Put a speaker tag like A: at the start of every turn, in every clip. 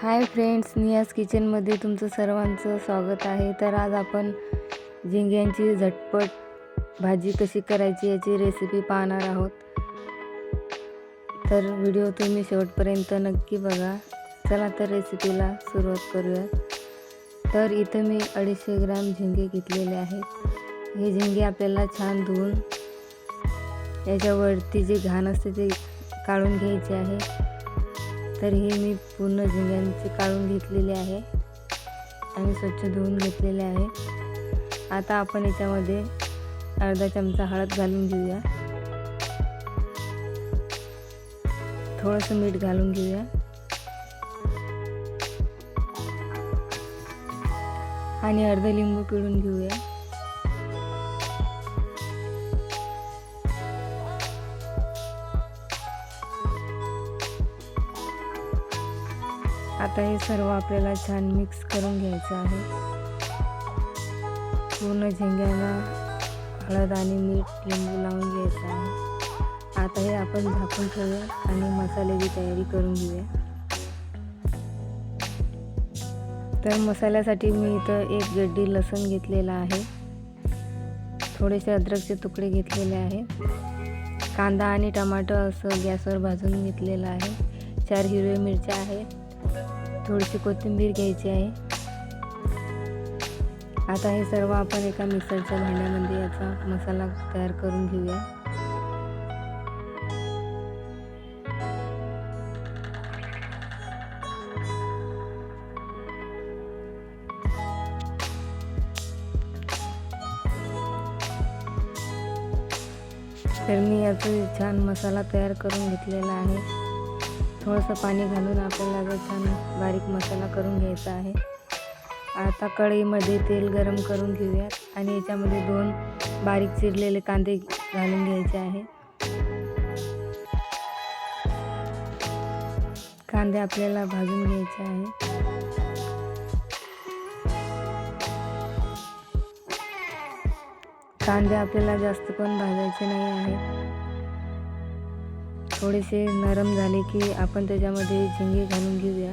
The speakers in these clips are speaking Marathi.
A: हाय फ्रेंड्स नियाज किचनमध्ये तुमचं सर्वांचं स्वागत आहे. तर आज आपण झिंग्यांची झटपट भाजी कशी करायची याची रेसिपी पाहणार आहोत. तर व्हिडिओ तुम्ही शेवटपर्यंत नक्की बघा. चला तर रेसिपीला सुरुवात करूया. तर इथं मी अडीचशे ग्राम झिंगे घेतलेले आहेत. हे झिंगे आपल्याला छान धुवून याच्यावरती जे घाण असते ते काढून घ्यायचे आहे. तर हे मी पूर्ण झिंग्यांचे काढून घेतलेले आहे आणि स्वच्छ धुवून घेतलेले आहे. आता आपण याच्यामध्ये अर्धा चमचा हळद घालून घेऊया. थोडंसं मीठ घालून घेऊया. आणि अर्धं लिंबू पिळून घेऊया. आता हे सर्व आपल्याला छान मिक्स करून घ्यायचं आहे. पूर्ण झेंग्याला हळद आणि मीठ लिंबू लावून घ्यायचं आहे. आता हे आपण झाकून ठेवूया आणि मसाल्याची तयारी करून घेऊया. तर मसाल्यासाठी मी इथं एक गड्डी लसूण घेतलेला आहे. थोडेसे अद्रकचे तुकडे घेतलेले आहे. कांदा आणि टमाटो असं गॅसवर भाजून घेतलेलं आहे. चार हिरव्या मिरच्या आहेत. थोडीशी कोथिंबीर घ्यायची आहे. आता हे सर्व आपण एका मिसळच्या भांड्यामध्ये याचा मसाला तयार करून घेऊया. तर मी याचा छान मसाला तयार करून घेतलेला आहे. थोडंसं पाणी घालून आपल्याला जर छान बारीक मसाला करून घ्यायचा आहे. आता कढईमध्ये तेल गरम करून घेऊयात आणि याच्यामध्ये दोन बारीक चिरलेले कांदे घालून घ्यायचे आहे. कांदे आपल्याला भाजून घ्यायचे आहे. कांदे आपल्याला जास्त पण भाजायचे नाही आहे. थोडेसे नरम झाले की आपण त्याच्यामध्ये झिंगे घालून घेऊया.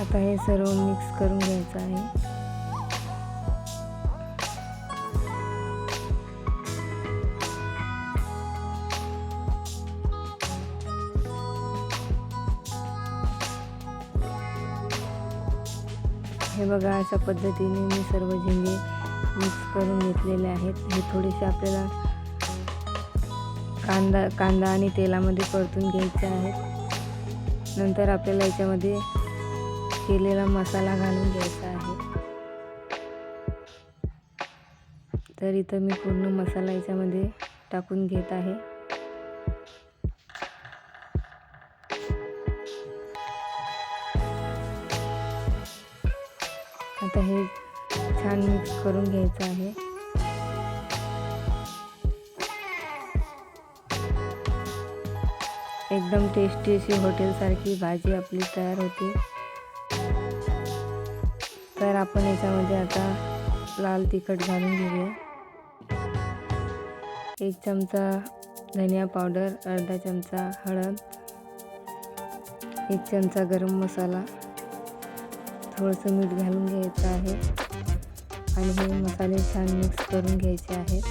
A: आता हे सर्व मिक्स करून घ्यायचं आहे. हे बघा अशा पद्धतीने मी सर्व झिंगे मिक्स करून घेतलेले आहेत. हे थोडेसे आपल्याला कांदा कांदा आणि तेलामध्ये परतून घ्यायचे आहेत. नंतर आपल्याला याच्यामध्ये केलेला मसाला घालून घ्यायचा आहे. तर इथं मी पूर्ण मसाला याच्यामध्ये टाकून घेत आहे. आता हे छान मिक्स करून घ्यायचं आहे. एकदम टेस्टी अशी हॉटेलसारखी भाजी आपली तयार होते. तर आपण याच्यामध्ये आता लाल तिखट घालून घेऊया. एक चमचा धनिया पावडर अर्धा चमचा हळद एक चमचा गरम मसाला. थोडंसं मीठ घालून घ्यायचं आहे. आणि हे मसाले छान मिक्स करून घ्यायचे आहेत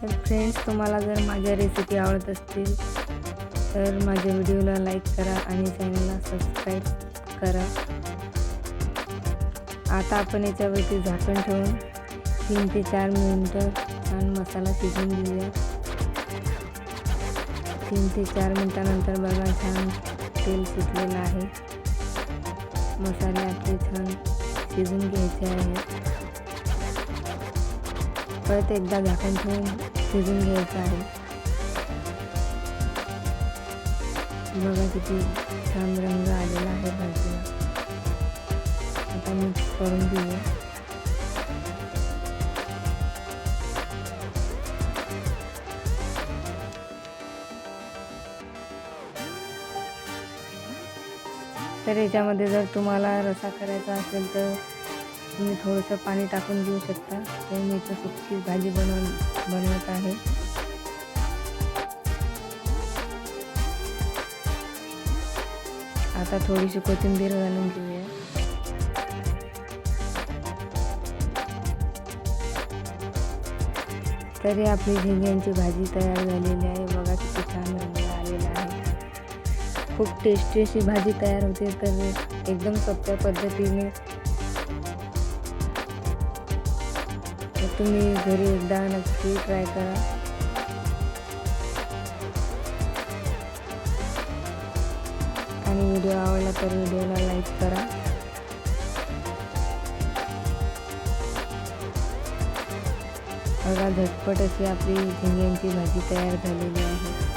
A: तर फ्रेंड्स तुम्हाला जर माझ्या रेसिपी आवडत असतील तर माझ्या व्हिडिओला लाईक करा आणि चॅनलला सबस्क्राईब करा. आता आपण याच्यावरती झाकण ठेवून तीन ते चार मिनटं छान मसाला शिजून घेऊया. तीन ते चार मिनटानंतर बघा छान तेल सुटलेलं आहे. मसाले आपले छान शिजून घ्यायचे आहेत परत एकदा झाकण ठेवून शिजून घ्यायचं आहे. बघा किती छान रंग आलेला आहे भाजीला आता मिक्स करून घेऊया. तर याच्यामध्ये जर तुम्हाला रसा करायचा असेल तर तुम्ही थोडंसं पाणी टाकून देऊ शकता. तर मी इथं सुकी भाजी बनव बनवत आहे. आता थोडीशी कोथिंबीर घालून घेऊया. तरी आपली झिंग्यांची भाजी तयार झालेली आहे. बघा किती छान रंग आलेला आहे. खूप टेस्टी अशी भाजी तयार होते तर एकदम सोप्या पद्धतीने. तुम्ही घरी एकदा नक्की ट्राय करा. आणि व्हिडिओ आवडला तर व्हिडिओला लाईक करा. बघा झटपट अशी आपली झिंग्यांची भाजी तयार झालेली आहे.